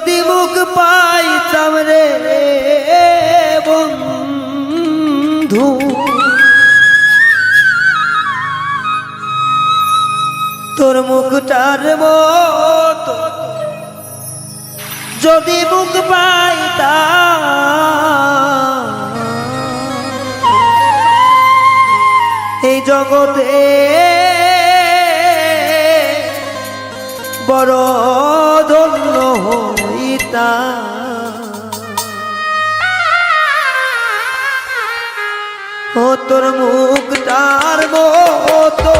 যদি মুখ পাইতাম রে বন্ধু। তোর মুখটার মতো যদি মুখ পাইতাম এই জগতে বড় হইতা ও তোর মুখ তার মতো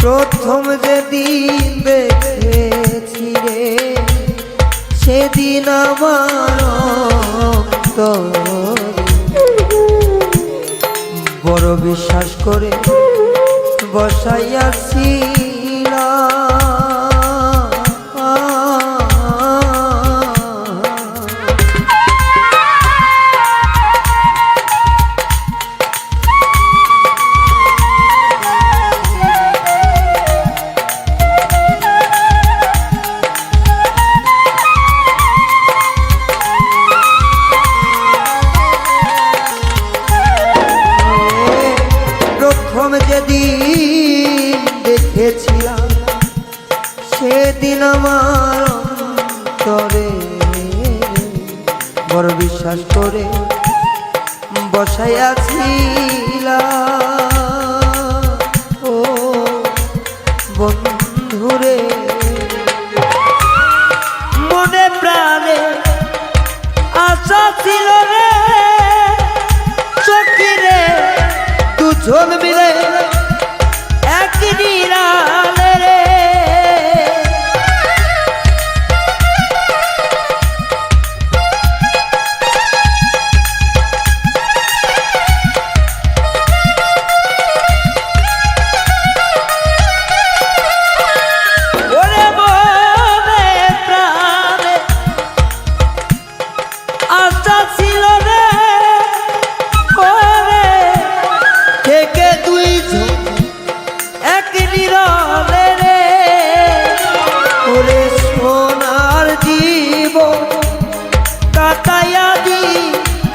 প্রথম যেদিন দেখেছি রে সেদিন আমার বড় বিশ্বাস করে বসাইয়াছিল যেদিন দেখেছিলাম, সেদিন আমার অন্তরে বড় বিশ্বাস করে বসাইয়াছিলাম ও বন্ধুরে, মনে প্রাণে আশা ছিল রে, চোখি রে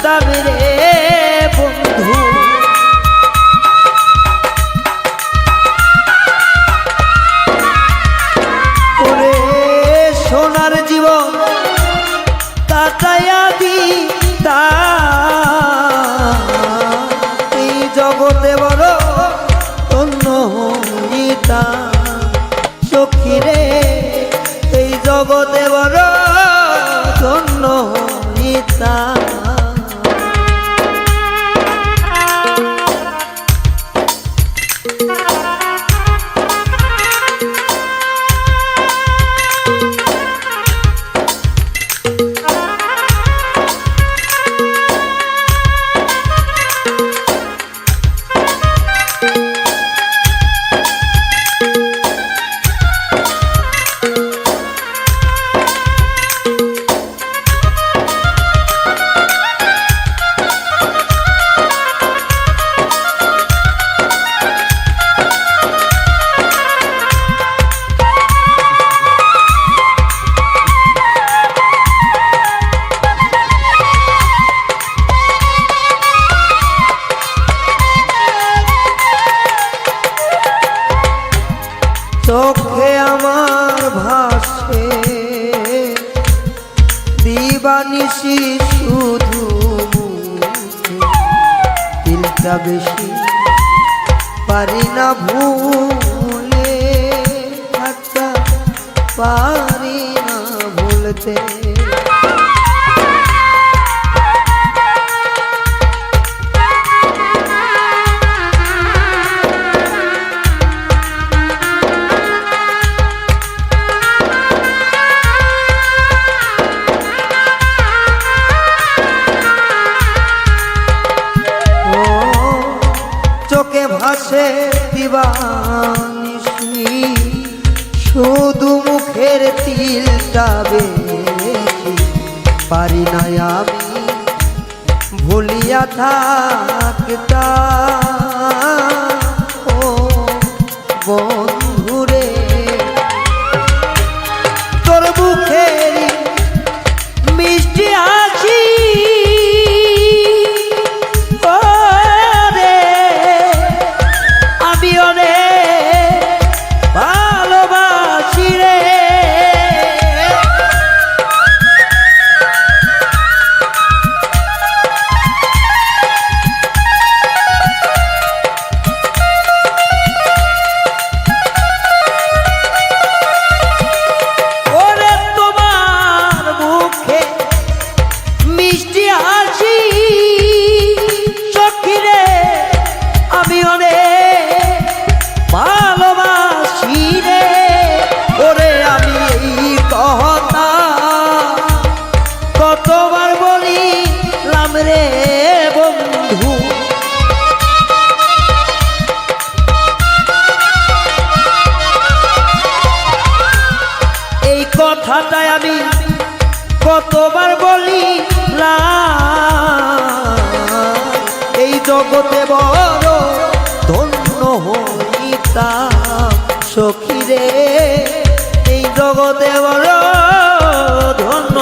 David. দিলটা বেশি পারি না ভুলে থাকতে পারি না ভুলতে। চোখে দিবানি শুধু মুখের তিলটা বেশি পারি না আমি ভুলিয়া থাকতা কথাটাই আমি কতবার বলি না এই জগতে বড় ধন্য হইতা সখী রে। এই জগতে বড় ধন্য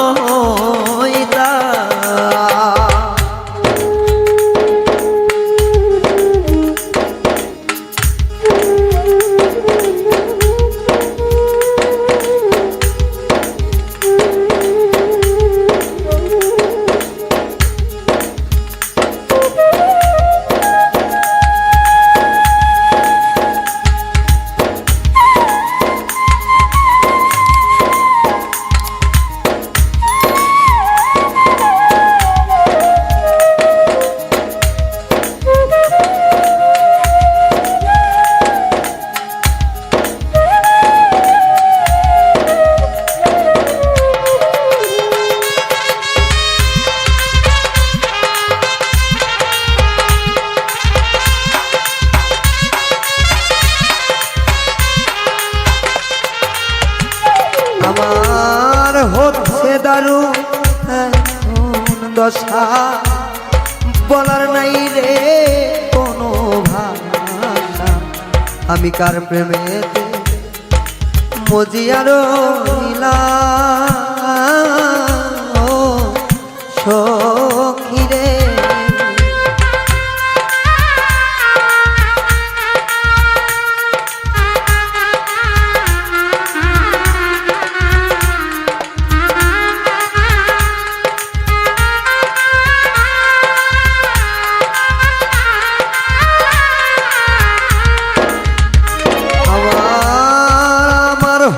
আমার হচ্ছে দারু। দশা বলার নাই রে কোনো ভাষা। আমি কার প্রেমেতে মজিয়ার সখী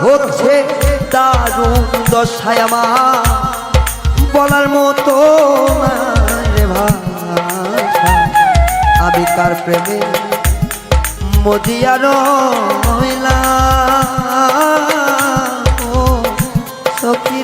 হচ্ছে দারুণ দশায় আমার। বলার মতো আমি কার প্রেমে মদিয়ার হইলা ও সখী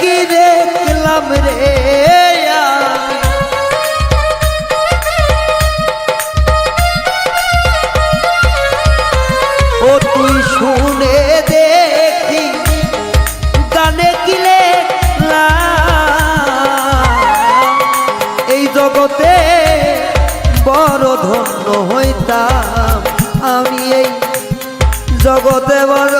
কি দেখলাম রে ও তুই শুনে দেখি, গানে কিলে এই জগতে বড় ধন্য হইতাম আমি, এই জগতে বড়